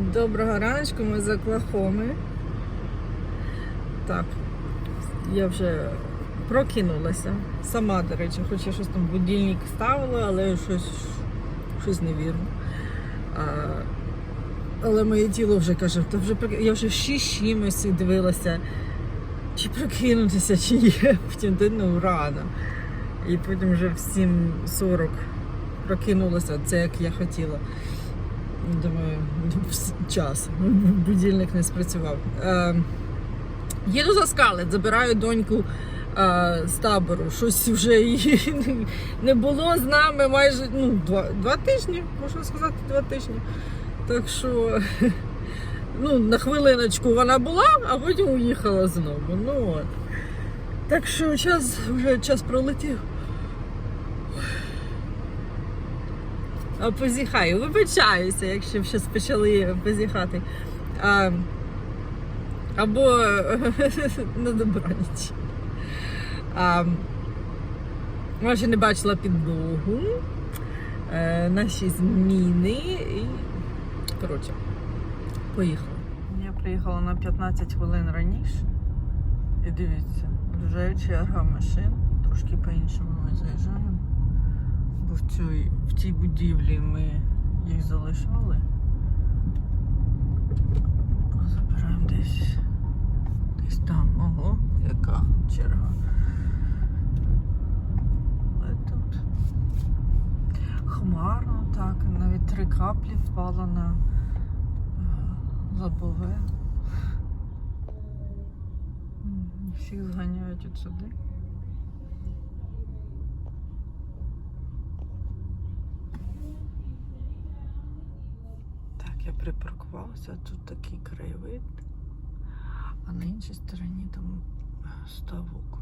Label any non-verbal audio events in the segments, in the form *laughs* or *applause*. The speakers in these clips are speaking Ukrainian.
Доброго раночку, ми з Оклахоми. Так, я вже прокинулася. Сама, до речі, хоч я щось там будильник ставила, але щось, щось не вірю. А, але моє тіло вже каже, «Та вже я вже з чимось дивилася, чи прокинутися, чи є. *laughs* Потім ну рано. І потім вже в 7.40 прокинулася, це як я хотіла. Думаю, *laughs* час. *laughs* Будильник не спрацював. Е, їду за скалет, забираю доньку е, з табору. Щось вже її *laughs* не було з нами майже ну, два, два тижні, можна сказати, два тижні. Так що ну, на хвилиночку вона була, а потім уїхала знову. Ну, от. Так що час вже час пролетів. А, Позіхаю, вибачаюся, якщо щось почали позіхати. А, або *laughs* на добраніч. А, може, не бачила підлогу, е, наші зміни і. Коротше, поїхала. Я приїхала на 15 хвилин раніше. І дивіться, вже черга машин. Трошки по-іншому ми заїжджаємо. Бо в цій, в цій будівлі ми їх залишали. Забираємо десь. Десь там. Ого, яка черга. Але тут хмарно так, навіть три каплі впало на е, лобове. Всіх зганяють от сюди. Припаркувалася, тут такий краєвид, а на іншій стороні там ставок.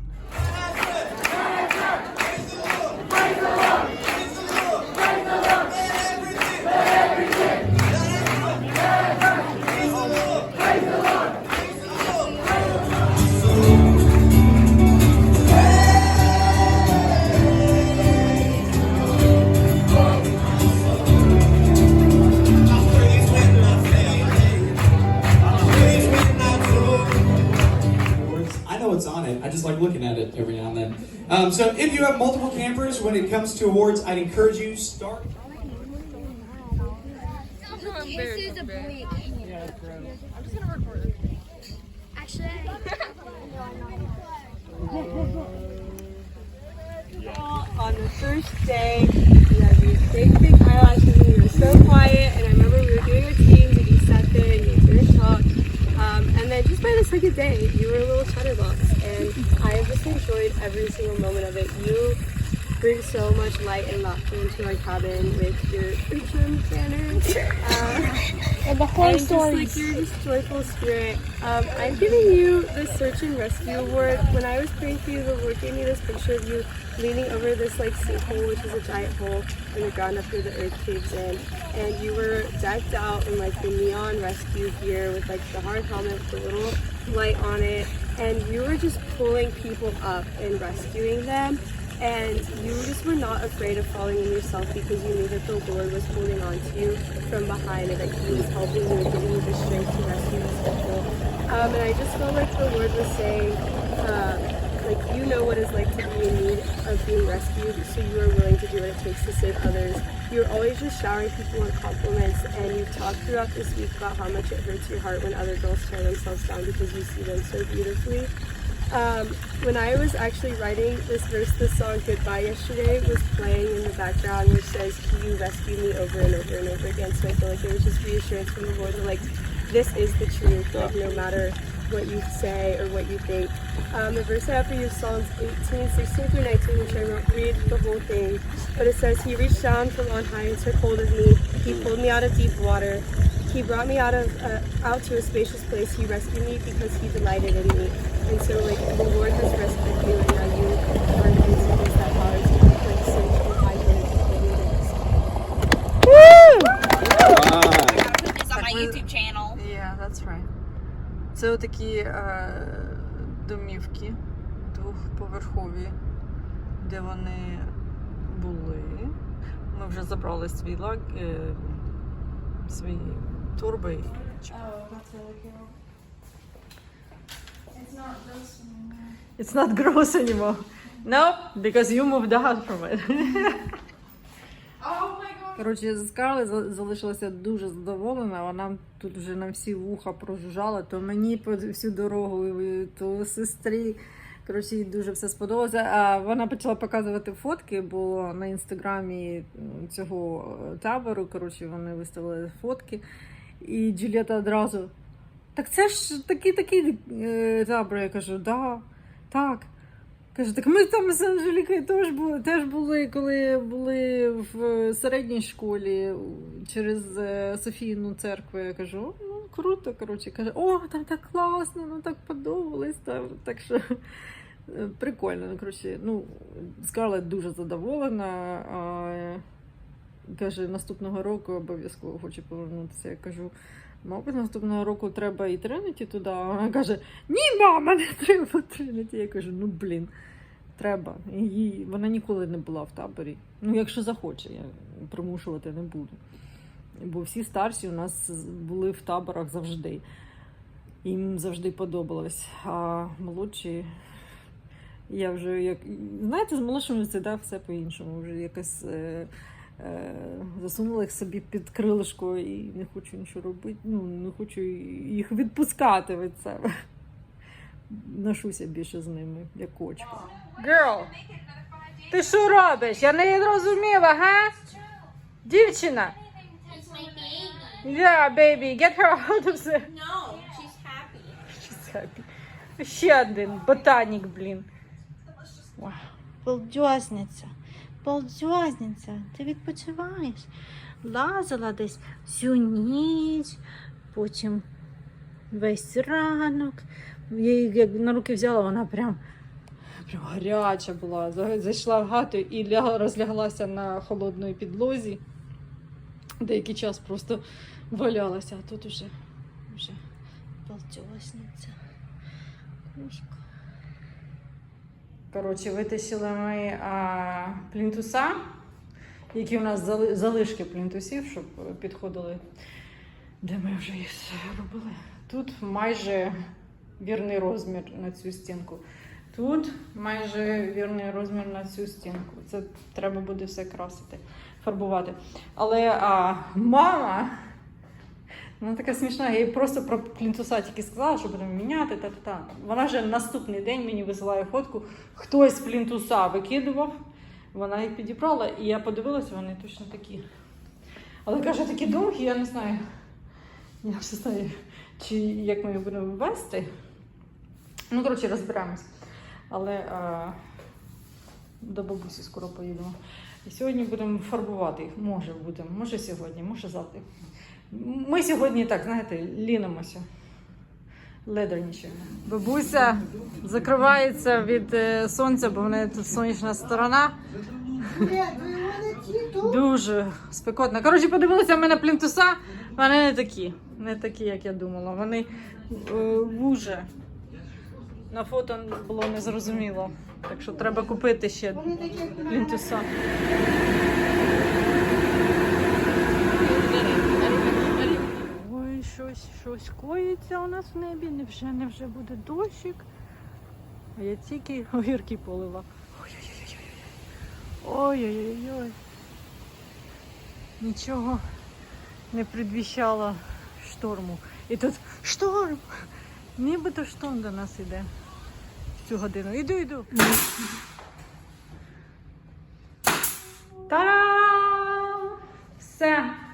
It every now and then. Um, so if you have multiple campers, when it comes to awards, I'd encourage you start. This is a. Actually, on the first day, you had these big, big eyelashes and you were so quiet. And I remember we were doing our teams and you sat there and you didn't talk. Um, and then just by the second day, you were a little chatterbox. And I have just enjoyed every single moment of it. You bring so much light and laughter into our cabin with your urchin banners. Um, and the whole and just story. like your just joyful spirit. Um, I'm giving you the Search and Rescue Award. When I was praying for you, the Lord gave me this picture of you leaning over this like sinkhole, which is a giant hole in the ground after the earth caves in. And you were decked out in like the neon rescue gear with like the hard helmet with the little light on it. And you were just pulling people up and rescuing them. And you just were not afraid of falling in yourself because you knew that the Lord was holding on to you from behind and that He was helping you and giving you the strength to rescue these people. Um, and I just felt like the Lord was saying, um, like, you know what it's like to be in need of being rescued, so you are willing to do what it takes to save others. You're always just showering people with compliments, and you've talked throughout this week about how much it hurts your heart when other girls tear themselves down because you see them so beautifully. Um, when I was actually writing this verse, this song "Goodbye" yesterday was playing in the background, which says, "He rescued me over and over and over again." So I feel like there was just reassurance from the Lord that like this is the truth, like no matter what you say or what you think. Um, the verse I have for you is Psalms 18, 16 through 19, which I won't read the whole thing, but it says, "He reached down from on high and took hold of me. He pulled me out of deep water." He brought me out of uh, out to a spacious place. He rescued me because he delighted in me. And so, like the Lord has rescued you, and now you are in place that powers you. Like so, tell you this. On my YouTube channel. Yeah, that's right. Це такі е, домівки двохповерхові, де вони були. Ми вже забрали свій лаг, е, свій торби. It's not gross anymore. No, because you moved out from it. Коротше, Скарлет залишилася дуже задоволена. Вона тут вже на всі вуха прожужжала, то мені по всю дорогу, то сестрі. Коротше, їй дуже все сподобалося. А вона почала показувати фотки, бо на інстаграмі цього е, табору, коротше, вони виставили фотки. І Джуліета одразу. Так це ж такий такий е, табор. Я кажу, да, так. Каже, так ми там з Анжелікою теж були, теж були, коли були в середній школі через е, Софійну церкву. Я кажу, ну круто. Коротше, каже, о, там так класно, ну так подобалось. Там. Так що прикольно. Ну, коротше, ну, Скарлет дуже задоволена. Каже, наступного року обов'язково хоче повернутися. Я кажу. Мабуть, наступного року треба і Тринity туди. А вона каже: Ні, мама, не треба Тринity. Я кажу, ну блін, треба. І вона ніколи не була в таборі. Ну, якщо захоче, я примушувати не буду. Бо всі старші у нас були в таборах завжди. Їм завжди подобалось. А молодші. Я вже як. Знаєте, з молодшими завжди все по-іншому. Вже якось е, е, засунула їх собі під крилишко і не хочу нічого робити. Ну, не хочу їх відпускати від себе. Ношуся більше з ними, як кочка. Girl, ти що робиш? Я не зрозуміла, га? Дівчина! Yeah, baby, get her out of the... No, she's happy. She's happy. Ще один ботанік, блін. Вау. Балдьозниця. Балдьозниця. Ти відпочиваєш. Лазила десь всю ніч, потім весь ранок. Я її як на руки взяла, вона прям, прям гаряча була. Зайшла в хату і лягла, розляглася на холодної підлозі. Деякий час просто валялася, а тут уже, вже балдьозниця. Кушка. Коротше, витащили ми а, плінтуса, які у нас залишки плінтусів, щоб підходили, де ми вже їх робили. Тут майже вірний розмір на цю стінку. Тут майже вірний розмір на цю стінку. Це треба буде все красити, фарбувати. Але а, мама. Вона така смішна, я їй просто про плінтуса тільки сказала, що будемо міняти. Та-та-та. Вона вже наступний день мені висилає фотку. Хтось плінтуса викидував, вона їх підібрала, і я подивилася, вони точно такі. Але каже, такі довгі, я не знаю. Я вже знаю, чи як ми їх будемо ввести. Ну, коротше, розберемось. Але а, до бабусі скоро поїдемо. І сьогодні будемо фарбувати їх. Може будемо, може сьогодні, може завтра. Ми сьогодні так, знаєте, лінимося. Ледернічаємо. Бабуся закривається від е, сонця, бо в неї тут сонячна сторона. Дуже спекотно. Коротше, подивилися в мене плінтуса. Вони не такі. Не такі, як я думала. Вони е, вуже. На фото було незрозуміло. Так що треба купити ще плінтуса. Щось, щось коїться у нас в небі. Невже, невже буде дощик? А я тільки огірки полила. Ой-ой-ой. Ой-ой-ой. Нічого не предвіщало шторму. І тут шторм! Нібито шторм до нас іде в цю годину. Іду, іду. Та-дам! Все.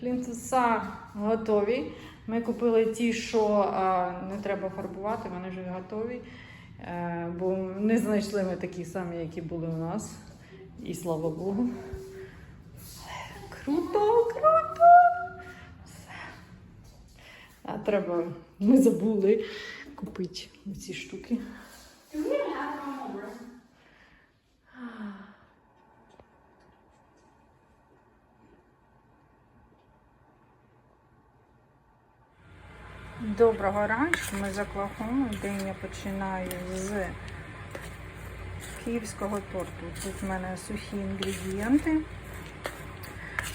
Плінтуса готові. Ми купили ті, що не треба фарбувати, вони вже готові. Е, бо не знайшли ми такі самі, які були у нас. І слава Богу. Круто, круто! Все. А треба, ми забули купити ці штуки. Доброго ранку, ми з Оклахоми. День я починаю з київського торту. Тут в мене сухі інгредієнти,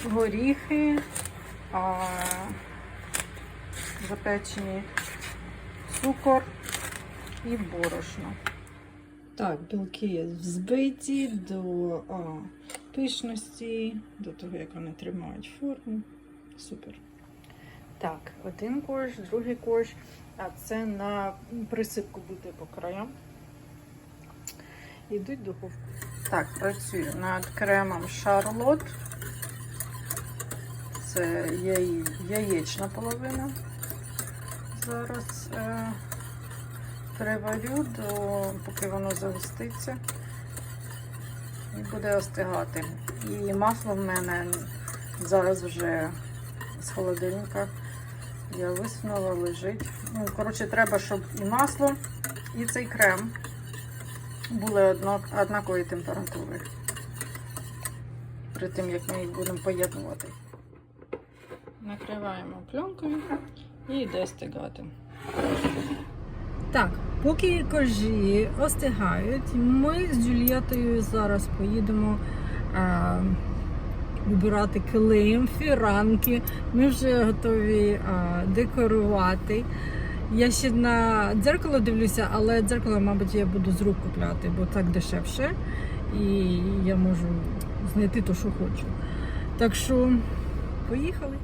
горіхи, а, запечені цукор і борошно. Так, білки взбиті до а, пишності, до того, як вони тримають форму. Супер. Так, один корж, другий корж. А це на присипку буде по краям. Йдуть духовку. Так, працюю над кремом Шарлот. Це яєчна половина. Зараз е, переварю, до, поки воно загуститься і буде остигати. І масло в мене зараз вже з холодильника. Я висунула, лежить. Ну, коротше, треба, щоб і масло, і цей крем були однак, однакової температури. При тим, як ми їх будемо поєднувати. Накриваємо пленкою і йде стигати. Так, поки коржі остигають, ми з Джулієтою зараз поїдемо а, вибирати килим, фіранки. Ми вже готові а, декорувати. Я ще на дзеркало дивлюся, але дзеркало, мабуть, я буду з рук купляти, бо так дешевше. І я можу знайти те, що хочу. Так що, поїхали.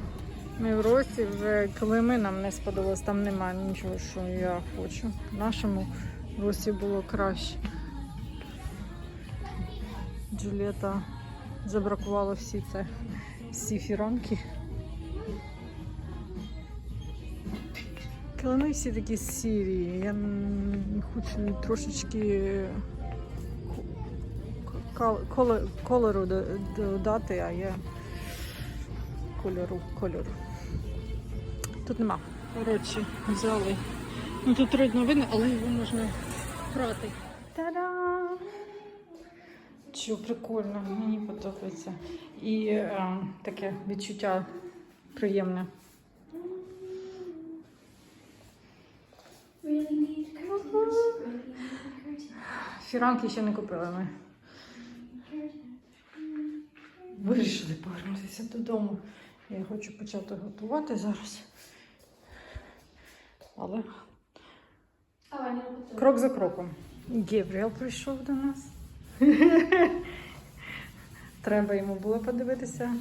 Ми в Росі вже килими нам не сподобалось, там немає нічого, що я хочу. В нашому Росі було краще. Джулієта забракувала всі це, всі фіранки. Килими всі такі сірі. Я хочу трошечки кол- кольору додати, а я кольору, кольору. Тут нема. Коротше, взяли. Ну тут видно, але його можна прати. Та-дам! Що прикольно, мені подобається. І е, таке відчуття приємне. Фіранки ще не купили ми. Вирішили повернутися додому. Я хочу почати готувати зараз. Але крок за кроком. Гебріел прийшов до нас. *laughs* Треба йому було подивитися.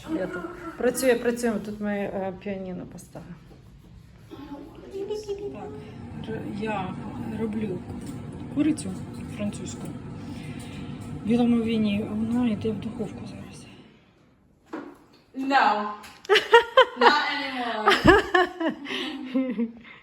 Що я тут працює, працюємо. Тут ми е, піаніно поставили. Так, я роблю курицю французьку. В білому віні, а вона йде в духовку зараз. No. *laughs* Not anymore. *laughs*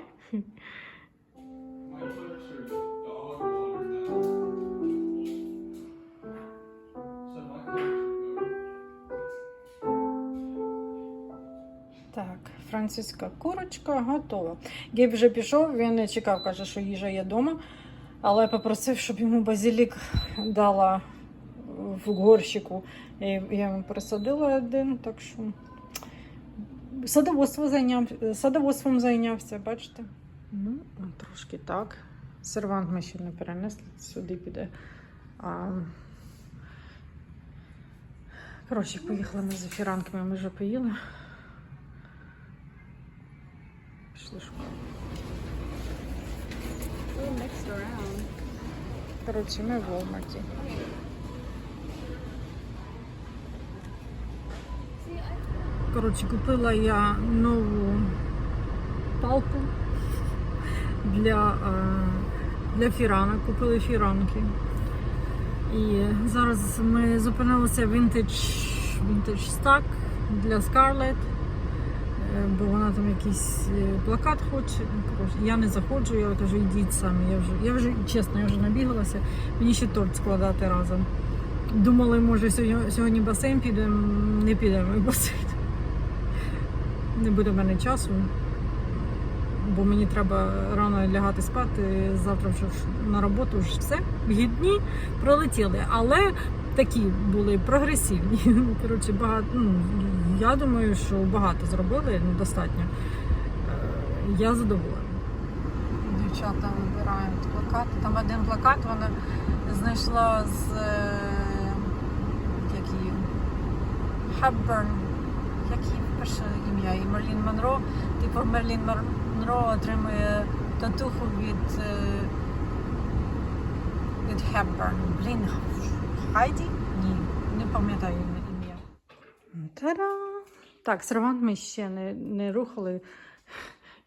французька курочка готова. Гейб вже пішов, він не чекав, каже, що їжа є вдома, але попросив, щоб йому базилік дала в горщику. І Я йому пересадила один, так що садоводство зайняв, садоводством зайнявся, бачите? Ну, трошки так. Сервант ми ще не перенесли, сюди піде. А... Коротше, поїхали ми за фіранками, ми вже поїли. Пішли шукати. Коротше, ми в Walmart. Коротше, купила я нову палку для, е, для фіранок. Купили фіранки. І зараз ми зупинилися в Vintage Stack для Scarlett. Е, Бо вона там якийсь е, плакат хоче. Ну, я не заходжу, я кажу, йдіть самі. Я вже, я вже чесно, я вже набігалася. Мені ще торт складати разом. Думали, може, сьогодні, сьогодні басейн підемо, не підемо в басейн. Не буде в мене часу, бо мені треба рано лягати спати. Завтра вже на роботу вже все. Вихідні пролетіли, але такі були прогресивні. *laughs* Коротше, багато. Ну, я думаю, що багато зробили, ну, достатньо. Е, Я задоволена. Дівчата вибирають плакати. Там один плакат вона знайшла з е, як її Hepburn. Як її перше ім'я. І Мерлін Монро, типу Мерлін Монро отримує татуху від, е, від Хепберн. Блін, Хайді? Ні, не пам'ятаю ім'я. Та-да! Так, сервант ми ще не, не рухали.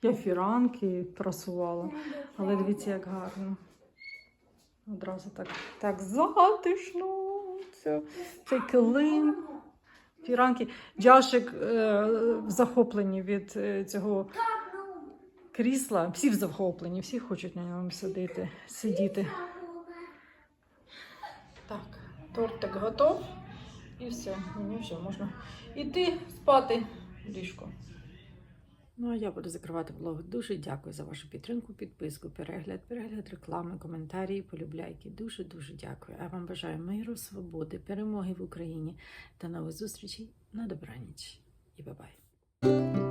Я фіранки просувала. Але дивіться, як гарно. Одразу так, так затишно. Це, цей килим. Фіранки. Джашик е, в захопленні від е, цього крісла. Всі в захопленні, всі хочуть на ньому сидіти. сидіти. Так, тортик готов. І все, мені вже можна йти спати ліжко. Ну, а я буду закривати блог. Дуже дякую за вашу підтримку, підписку, перегляд, перегляд реклами, коментарі, полюбляйки. Дуже дуже дякую. А вам бажаю миру, свободи, перемоги в Україні та нових зустрічей на добраніч. І бабай!